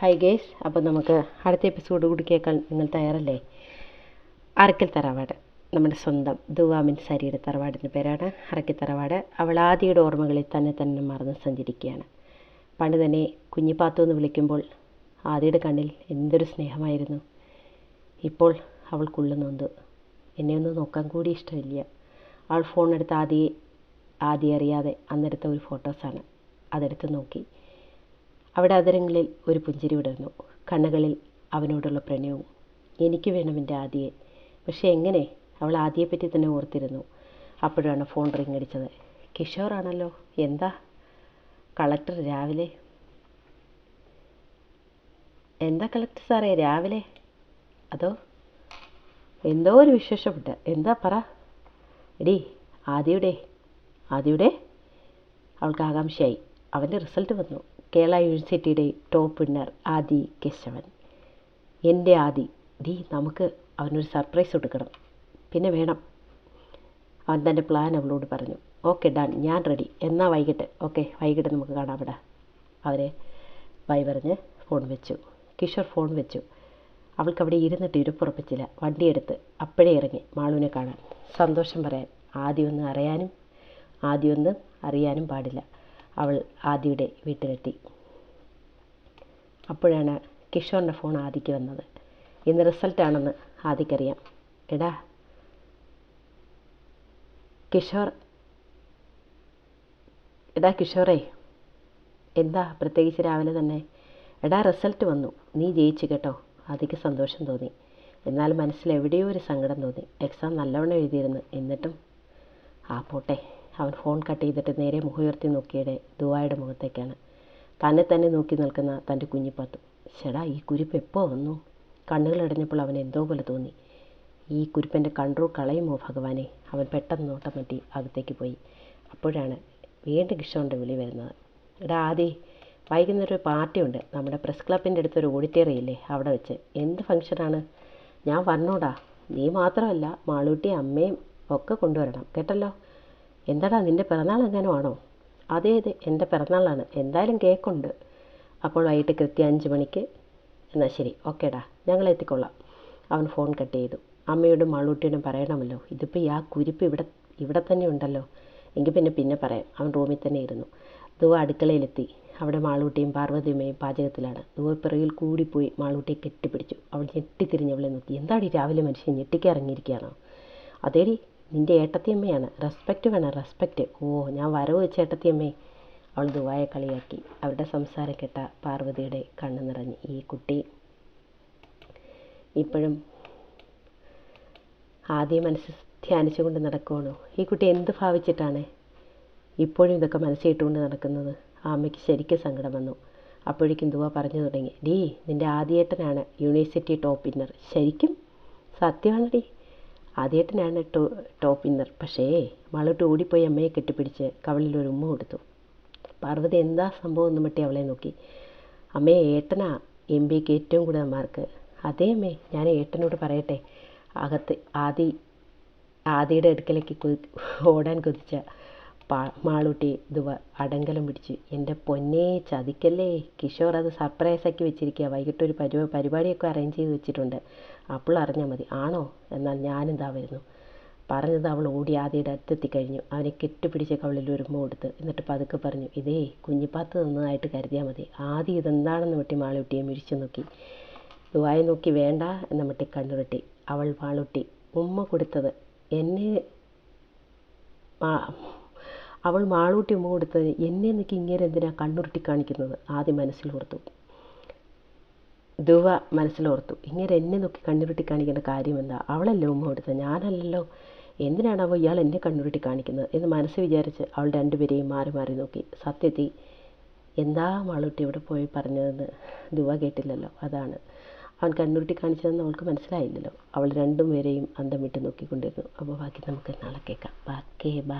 Hi guys അപ്പോൾ നമുക്ക് അടുത്ത എപ്പിസോഡ് കൂടി കേൾക്കാൻ നിങ്ങൾ തയ്യാറല്ലേ? അറക്കൽ തറവാട് നമ്മുടെ സ്വന്തം ദുവാമിൻ സരിയുടെ തറവാടിന്റെ പേരാണ് അറക്കൽ തറവാട്. അവൾ ആദ്യയുടെ ഓർമ്മകളിൽ തന്നെ തന്നെ മറന്ന് സഞ്ചരിക്കുകയാണ്. പണ്ട് തന്നെ കുഞ്ഞിപ്പാത്തു എന്ന് വിളിക്കുമ്പോൾ ആദിയുടെ കണ്ണിൽ എന്തൊരു സ്നേഹമായിരുന്നു. ഇപ്പോൾ അവൾക്കുള്ള നൊന്ത്. എന്നെ ഒന്ന് നോക്കാൻ കൂടി ഇഷ്ടമില്ല. അവൾ ഫോൺ എടുത്ത് ആദ്യയെ ആദ്യം അറിയാതെ അന്നെടുത്ത ഒരു ഫോട്ടോസാണ് അതെടുത്ത് നോക്കി. അവിടെ അതരങ്ങളിൽ ഒരു പുഞ്ചിരി വിടർന്നു. കണ്ണുകളിൽ അവനോടുള്ള പ്രണയവും എനിക്ക് വേണം എന്റെ ആദിയെ. പക്ഷേ എങ്ങനെ? അവൾ ആദിയെപ്പറ്റി തന്നെ ഓർത്തിരുന്നു. അപ്പോഴാണ് ഫോൺ റിങ് അടിച്ചത്. കിഷോറാണല്ലോ എന്താ? കളക്ടർ രാവിലെ? എന്താ കളക്ടർ സാറേ രാവിലെ? അതോ? എന്തോ ഒരു വിശേഷപ്പെട്ട്. എന്താ പറ? എടി ആദിയുടെ? ആദിയുടെ? അവൾക്ക് ആകാംക്ഷയായി അവന്റെ റിസൾട്ട് വന്നു. കേരള യൂണിവേഴ്സിറ്റിയുടെ ടോപ്പ് വിന്നർ ആദി കേശവൻ. എന്റെ ആദി ദീ നമുക്ക് അവനൊരു സർപ്രൈസ് കൊടുക്കണം. പിന്നെ വേണം. അവൻ തന്റെ പ്ലാൻ അവളോട് പറഞ്ഞു. ഓക്കെ ഡൺ ഞാൻ റെഡി. എന്നാൽ വൈകിട്ട്? ഓക്കെ വൈകിട്ട് നമുക്ക് കാണാം അവിടെ. അവരെ വൈ പറഞ്ഞ് ഫോൺ വെച്ചു. കിഷോർ ഫോൺ വെച്ചു. അവൾക്ക് അവിടെ ഇരുന്നിട്ട് ഇരുപ്പുറപ്പിച്ചില്ല. വണ്ടിയെടുത്ത് അപ്പോഴേ ഇറങ്ങി മാളുവിനെ കാണാൻ. സന്തോഷം പറയാൻ. ആദ്യമൊന്നും അറിയാനും ആദ്യമൊന്നും അറിയാനും പാടില്ല. അവൾ ആദിയുടെ വീട്ടിലെത്തി. അപ്പോഴാണ് കിഷോറിന്റെ ഫോൺ ആദിക്ക് വന്നത്. ഇന്ന് റിസൾട്ടാണെന്ന് ആദിക്കറിയാം. എടാ കിഷോർ എടാ കിഷോറേ എന്താ പ്രത്യേകിച്ച് രാവിലെ തന്നെ? എടാ റിസൾട്ട് വന്നു. നീ ജയിച്ചു കേട്ടോ. ആദിക്ക് സന്തോഷം തോന്നി. എന്നാൽ മനസ്സിൽ എവിടെയോ ഒരു സങ്കടം തോന്നി. എക്സാം നല്ലവണ്ണം എഴുതിയിരുന്നു. എന്നിട്ടും ആ പോട്ടെ. അവൻ ഫോൺ കട്ട് ചെയ്തിട്ട് നേരെ മുഖമുയർത്തി നോക്കിയുടെ ദുവായുടെ മുഖത്തേക്കാണ്. തന്നെ തന്നെ നോക്കി നിൽക്കുന്ന തന്റെ കുഞ്ഞിപ്പാത്തു. ചേടാ ഈ കുരിപ്പ് എപ്പോൾ വന്നു? കണ്ണുകളടഞ്ഞപ്പോൾ അവൻ എന്തോ പോലെ തോന്നി. ഈ കുരിപ്പന്റെ കൺട്രോൾ കളയുമോ ഭഗവാനെ? അവൻ പെട്ടെന്ന് നോട്ടം പറ്റി അകത്തേക്ക് പോയി. അപ്പോഴാണ് വീണ്ടും കിഷോറിന്റെ വിളി വരുന്നത്. എടാ ആദി വൈകുന്നേരം ഒരു പാർട്ടി ഉണ്ട്. നമ്മുടെ പ്രസ് ക്ലബിന്റെ അടുത്തൊരു ഓഡിറ്റോറിയം ഇല്ലേ? അവിടെ വെച്ച്. എന്ത് ഫംഗ്ഷനാണ് ഞാൻ വന്നോടാ നീ മാത്രമല്ല മാളൂട്ടി അമ്മയും ഒക്കെ കൊണ്ടുവരണം. കേട്ടല്ലോ? എന്താടാ നിന്റെ പിറന്നാൾ എങ്ങാനും ആണോ അതെ അതെ എന്റെ പിറന്നാളാണ്. എന്തായാലും കേക്കുണ്ട്. അപ്പോൾ വൈകിട്ട് കൃത്യം അഞ്ച് മണിക്ക്. എന്നാൽ ശരി ഓക്കേടാ. ഞങ്ങൾ എത്തിക്കൊള്ളാം. അവൻ ഫോൺ കട്ട് ചെയ്തു. അമ്മയോടും മാളൂട്ടിയോടും പറയണമല്ലോ ഇതിപ്പോൾ ആ കുരിപ്പ് ഇവിടെ ഇവിടെ തന്നെ ഉണ്ടല്ലോ. എങ്കിൽ പിന്നെ പിന്നെ പറയാം. അവൻ റൂമിൽ തന്നെ ഇരുന്നു. ദുവ അടുക്കളയിലെത്തി. അവിടെ മാളൂട്ടിയും പാർവതിയമ്മയും പാചകത്തിലാണ്. ദുവ പിറകിൽ കൂടിപ്പോയി മാളൂട്ടിയെ കെട്ടിപ്പിടിച്ചു. അവൾ ഞെട്ടിത്തിരിഞ്ഞ് അവളെ നോക്കി. എന്താടി രാവിലെ മനുഷ്യൻ ഞെട്ടിക്കിറങ്ങിയിരിക്കുകയാണോ അതേടി നിന്റെ ഏട്ടത്തിയമ്മയാണ്. റെസ്പെക്റ്റ് വേണം റെസ്പെക്റ്റ് ഓ ഞാൻ വരവ് വെച്ച ഏട്ടത്തിയമ്മേ. അവൾ ദുവായ കളിയാക്കി. അവരുടെ സംസാരം കേട്ട പാർവതിയുടെ കണ്ണു നിറഞ്ഞു. ഈ കുട്ടി ഇപ്പോഴും ആദ്യം മനസ്സ് ധ്യാനിച്ചുകൊണ്ട് നടക്കുവാണോ? ഈ കുട്ടി എന്ത് ഭാവിച്ചിട്ടാണ് ഇപ്പോഴും ഇതൊക്കെ മനസ്സിട്ടുകൊണ്ട് നടക്കുന്നത്? ആ അമ്മയ്ക്ക് ശരിക്കും സങ്കടം വന്നു. അപ്പോഴേക്കും ദുവ പറഞ്ഞു തുടങ്ങി. ഡീ നിന്റെ ആദ്യേട്ടനാണ് യൂണിവേഴ്സിറ്റി ടോപ്പ് വിന്നർ. ശരിക്കും? സത്യമാണടി ആദ്യേട്ടനാണ് ടോ ടോപ്പ് ഇന്നർ പക്ഷേ മാളോട്ട് ഓടിപ്പോയി അമ്മയെ കെട്ടിപ്പിടിച്ച് കവളിൽ ഒരു ഉമ്മ കൊടുത്തു. പാർവതി എന്താ സംഭവം എന്ന് മട്ടി അവളെ നോക്കി. അമ്മയെ ഏട്ടനാ എം ബിക്ക് ഏറ്റവും കൂടുതൽ മാർക്ക്. അതേ അമ്മേ ഞാൻ ഏട്ടനോട് പറയട്ടെ. അകത്ത് ആദി ആദിയുടെ അടുക്കലേക്ക് ഓടാൻ കൊതിച്ച പാ മാളൂട്ടി ദുവ അടങ്കലം പിടിച്ച്. എന്റെ പൊന്നേ ചതിക്കല്ലേ? കിഷോർ അത് സർപ്രൈസാക്കി വെച്ചിരിക്കുക വൈകിട്ട് ഒരു പരി പരിപാടിയൊക്കെ അറേഞ്ച് ചെയ്ത് വെച്ചിട്ടുണ്ട്. അപ്പോൾ അറിഞ്ഞാൽ മതി. ആണോ? എന്നാൽ ഞാനിതാ വരുന്നു. പറഞ്ഞത് അവൾ ഓടി ആദ്യയുടെ അടുത്തെത്തി കഴിഞ്ഞു അവനെ കെട്ടിപ്പിടിച്ച കവളിൽ ഒരു കൊടുത്ത്. എന്നിട്ട് പതുക്കെ പറഞ്ഞു ഇതേ കുഞ്ഞിപ്പാത്ത് തന്നതായിട്ട് കരുതിയാൽ മതി. ആദ്യം ഇതെന്താണെന്ന് വെട്ടി മാളൂട്ടിയെ മിഴിച്ചു നോക്കി. ദുവായി നോക്കി വേണ്ട എന്ന മട്ടി കണ്ണുരുട്ടി. അവൾ മാളൂട്ടി ഉമ്മ കൊടുത്തത് എന്നെ അവൾ മാളൂട്ടി ഉമ്മ കൊടുത്തത് എന്നെ നിൽക്കി ഇങ്ങനെ എന്തിനാ കണ്ണുരുട്ടി കാണിക്കുന്നത്? ആദ്യം മനസ്സിലോർത്തു ധുവ മനസ്സിലോർത്തു ഇങ്ങനെ എന്നെ നോക്കി കണ്ണുരുട്ടി കാണിക്കേണ്ട കാര്യം എന്താ? അവളല്ലേ ഉമ്മ കൊടുത്തത്? ഞാനല്ലല്ലോ. എന്തിനാണാവോ ഇയാൾ എന്നെ കണ്ണുരുട്ടി കാണിക്കുന്നത്? എന്ന് മനസ്സ് വിചാരിച്ച് അവൾ രണ്ടുപേരെയും മാറി മാറി നോക്കി. സത്യത്തിൽ എന്താ മാളൂട്ടി ഇവിടെ പോയി പറഞ്ഞതെന്ന് ധുവ കേട്ടില്ലല്ലോ. അതാണ്. അവൻ കണ്ണുരുട്ടി കാണിച്ചതെന്ന് അവൾക്ക് മനസ്സിലായില്ലല്ലോ. അവൾ രണ്ടും പേരെയും അന്തം വിട്ട് നോക്കിക്കൊണ്ടിരുന്നു. അപ്പോൾ ബാക്കി നമുക്ക് നാളെ കേൾക്കാം. ബാക്കേ ബാ